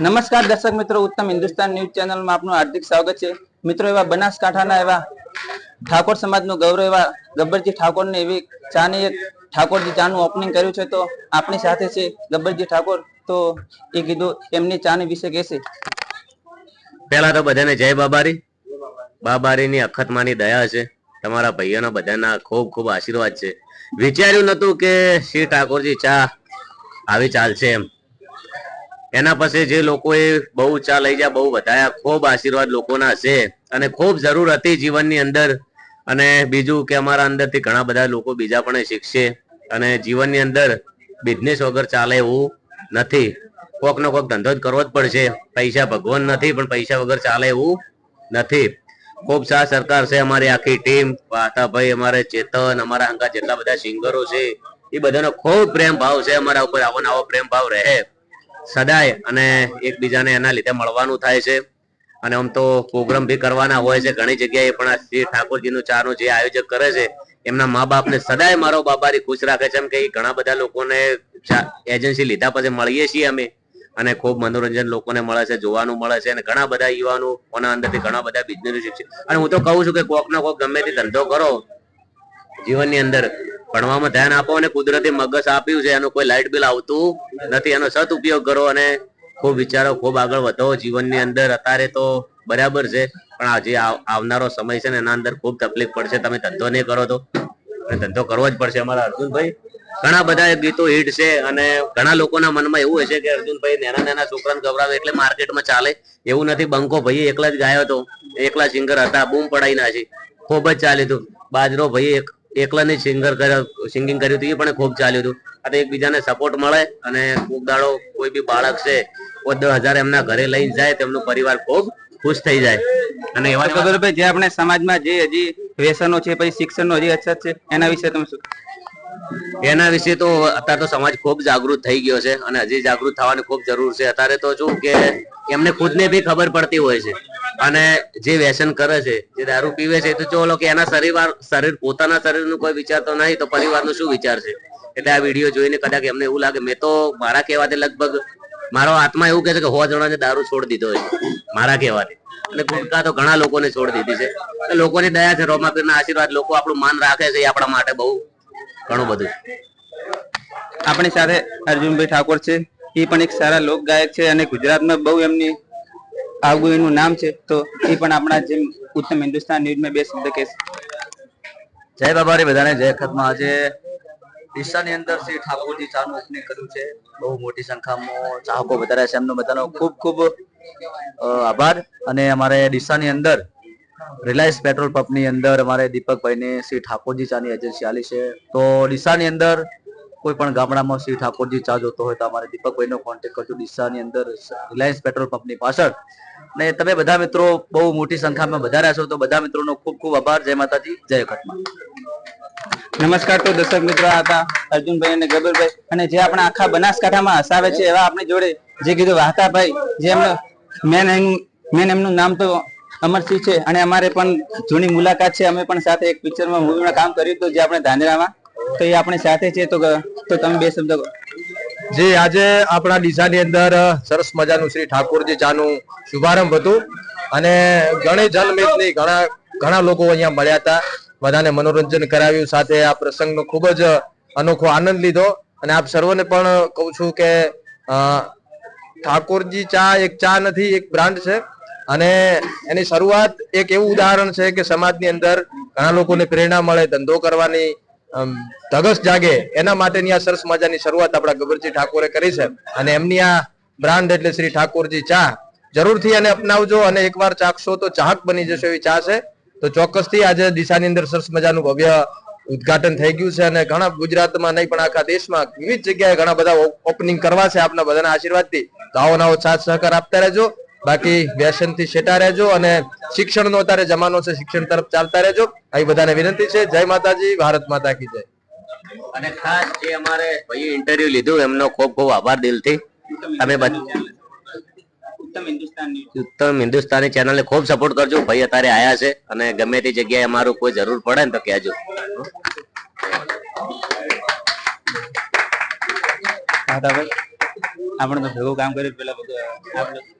નમસ્કાર દર્શક મિત્રો, ઉત્તમ હિન્દુસ્તાન ન્યૂઝ ચેનલમાં આપનું હાર્દિક સ્વાગત છે. મિત્રો, એવા બનાસકાંઠાના એવા ઠાકોર સમાજનું ગૌરવ, એવા ગબ્બરજી ઠાકોરને એવી ચાની એક ઠાકોરજી ચાનું ઓપનિંગ કર્યું છે, તો આપણી સાથે છે ગબ્બરજી ઠાકોર. તો એ કીધું, એમની ચાની વિશે કહેશે. પેલા તો બધાને જય બાબારી. બાબારીની અખતમાની દયા છે. તમારા ભાઈઓના બધાના ખૂબ ખૂબ આશીર્વાદ છે. વિચાર્યું નતું કે શ્રી ઠાકોરજી ચા આવી ચાલશે એમ. એના પછી જે લોકોએ બહુ ઊંચા લઈ ગયા, બહુ વધાયા ખૂબ આશીર્વાદ લોકોના છે અને ખૂબ જરૂર હતી જીવનની અંદર. અને બીજું કે અમારા અંદરથી ઘણા બધા લોકો બીજા પણ શીખશે અને જીવનની અંદર બિઝનેસ વગર ચાલે એવું નથી. કોક નો કોક ધંધો જ કરવો જ પડશે. પૈસા ભગવાન નથી, પણ પૈસા વગર ચાલે એવું નથી. ખૂબ સાથ સરકાર છે અમારી આખી ટીમ વાતાભાઈ, અમારે ચેતન, અમારા અંગા જેટલા બધા સિંગરો છે, એ બધાનો ખૂબ પ્રેમ ભાવ છે અમારા ઉપર. આવો નવો પ્રેમ ભાવ રહે. સદાય અને એકબીજાને એના લીધે મળવાનું થાય છે. અને આમ તો પ્રોગ્રામ બી કરવાના હોય છે. ઘણી જગ્યાએ પણ શ્રી ઠાકોરજીનું ચાનું જે આયોજક કરે છે, એમના મા બાપને સદાય મારો બાબારી ખુશ રાખે છે. એમ કે ઘણા બધા લોકોને એજન્સી લીધા પછી મળીએ છીએ અમે. અને ખૂબ મનોરંજન લોકોને મળે છે, જોવાનું મળે છે. અને ઘણા બધા યુવાનો ઓના અંદરથી ઘણા બધા બિઝનેસ છે અને હું તો કહું છું કે કોક ના કોક ગમે તે ધંધો કરો, જીવનની અંદર ભણવામાં ધ્યાન આપો અને કુદરતી મગજ આપ્યું છે, એનું કોઈ લાઇટ બિલ આવતું નથી. એનો સદ કરો અને ખૂબ વિચારો, ખૂબ આગળ વધો. જીવનની અંદર અત્યારે તો બરાબર છે, પણ આજે આવનારો સમય છે ને એના અંદર ખૂબ તકલીફ પડશે. તમે ધંધો નહીં કરો તો. ધંધો કરવો જ પડશે અમારા અર્જુનભાઈ. ઘણા બધા ગીતો હિટ છે અને ઘણા લોકોના મનમાં એવું હશે કે અર્જુનભાઈ નાના નાના છોકરાને ગભરાવે એટલે માર્કેટમાં ચાલે. એવું નથી, બંકો ભાઈ એકલા જ ગાયો હતો એકલા સિંગર હતા, બૂમ પડાઈ ના છે ખૂબ જ ચાલ્યું હતું. બાજરો ભાઈ એક એકલાને સિંગર સિંગિંગ કર્યું હતું એ પણ ખૂબ ચાલ્યું હતું. આ તો એકબીજાને સપોર્ટ મળે અને કોક દાડો કોઈ બી બાળક છે કોઈ દસ હજાર એમના ઘરે લઈને જાય તેમનો પરિવાર ખૂબ ખુશ થઈ જાય. અને એવા ખબર જે આપણે સમાજમાં જે હજી વ્યસનો છે પછી શિક્ષણનો હજી અછત છે એના વિશે તમે શું? એના વિશે તો અત્યારે તો સમાજ ખૂબ જાગૃત થઈ ગયો છે અને હજી જાગૃત થવાની ખૂબ જરૂર છે. અત્યારે તો શું કે એમને ખુદને બી ખબર પડતી હોય છે. અને જે વ્યસન કરે છે, જે દારૂ પીવે છે, તો જો કે એના શરીર શરીર, પોતાના શરીરનું કોઈ વિચારતો નહીં, તો પરિવારનું શું વિચાર છે? એટલે આ વીડિયો જોઈને કદાચ એમને એવું લાગે, મેં તો મારા કહેવાથી લગભગ, મારો આત્મા એવું કહે છે કે હો જણાને દારૂ છોડી દીધો છે, મારા કહેવાથી. અને ગુટકા તો ઘણા લોકોને છોડી દીધી છે. લોકોની દયા છે રોમાપીરના આશીર્વાદ લોકો આપણું માન રાખે છે, એ આપણા માટે બહુ ઘણું બધું. આપણી સાથે અર્જુનભાઈ ઠાકોર છે, એ પણ એક સારા લોક ગાયક છે અને ગુજરાતમાં બહુ એમની એનું નામ છે, તો એ પણ આપણા જેમ ઉત્તમ હિન્દુસ્તાન ન્યૂઝમાં બે શબ્દ કહેશે. જય બાબારી બધાને, જય ખતમાં. આજે ડીસાની અંદર શ્રી ઠાકોરજી ચાનું ઓપનિંગ કર્યું છે. બહુ મોટી સંખ્યામાં ચાહકો વધારે છે. એમનો બધાનો ખૂબ ખૂબ આભાર. અને અમારે ડીસાની અંદર રિલાયન્સ પેટ્રોલ પંપની અંદર અમારે દીપકભાઈને શ્રી ઠાકોરજી ચાની એજન્સી આલી છે. તો ડીસાની અંદર કોઈ પણ ગામડામાં શ્રી ઠાકોરજી ચા જોતો હોય તો અમારે દીપકભાઈનો કોન્ટેક્ટ કરજો. ડીસાની અંદર રિલાયન્સ પેટ્રોલ પંપની પાછળ. ને તમે બધા મિત્રો બહુ મોટી સંખ્યામાં વધારે છો, તો બધા મિત્રોનો ખૂબ ખૂબ આભાર. જય માતાજી, જય ઘટમાં નમસ્કાર તો દર્શક મિત્રો હતા અર્જુનભાઈ અને ગબરભાઈ. અને જે આપણા આખા બનાસકાંઠામાં હસાવે છે એવા આપણી જોડે જે કીધું વાહતાભાઈ, જે એમનો મેન મેન એમનું નામ તો અમરસિંહ છે. અને અમારે પણ જૂની મુલાકાત છે. અમે પણ સાથે એક પિક્ચરમાં મૂવીમાં કામ કર્યું હતું જે આપણે ધાનેરામાં. તો એ આપણે સાથે છે. તો તો તમે બે શબ્દ. જે, આજે આપણા ડીસાની અંદર સરસ મજાનું શ્રી ઠાકોરજી ચાનું શુભારંભ હતું. અને ઘણી જનમેદની, ઘણા ઘણા લોકો અહીંયા મળ્યા હતા. બધાને મનોરંજન કરાવ્યું. સાથે આ પ્રસંગનો ખૂબ જ અનોખો આનંદ લીધો. અને આપ સર્વને પણ કહું છું કે ઠાકોરજી ચા એક ચા નથી, એક બ્રાન્ડ છે. અને એની શરૂઆત એક એવું ઉદાહરણ છે કે સમાજની અંદર ઘણા લોકોને પ્રેરણા મળે, ધંધો કરવાની ધગસ જાગે, એના માટેની આ સરસ મજાની શરૂઆત આપણા ગબરજી ઠાકોરે કરી છે. અને એમની આ બ્રાન્ડ એટલે શ્રી ઠાકોરજી ચા. જરૂરથી એને અપનાવજો અને એકવાર ચાખશો તો ચાહક બની જશો એવી ચા છે. તો ચોક્કસથી આજે દિશાની અંદર સરસ મજાનું ભવ્ય ઉદ્ઘાટન થઈ ગયું છે અને ઘણા ગુજરાતમાં નહીં પણ આખા દેશમાં વિવિધ જગ્યાએ ઘણા બધા ઓપનિંગ કરવા છે આપના બધાના આશીર્વાદથી. તો આવો નવો સાથ સહકાર આપતા રહેજો. બાકી વ્યસનથી શેટા રહેજો અને શિક્ષણનો અત્યારે જમાનો છે શિક્ષણ તરફ ચાલતા રહેજો. અહીં બધાને વિનંતી છે. જય માતાજી ભારત માતા કી જય. અને ખાસ જે અમારે ભાઈ ઇન્ટરવ્યુ લીધું એમનો ખૂબ ખૂબ આભાર દિલથી. તમે બધા ઉત્તમ હિન્દુસ્તાન ન્યૂઝ. ઉત્તમ હિન્દુસ્તાની ચેનલને ખૂબ સપોર્ટ કરજો. ભાઈ અત્યારે આયા છે અને ગમે તે જગ્યાએ અમારું કોઈ જરૂર પડે ને તો કહેજો. આપણે તો ભેગું કામ કર્યું પેલા બધું.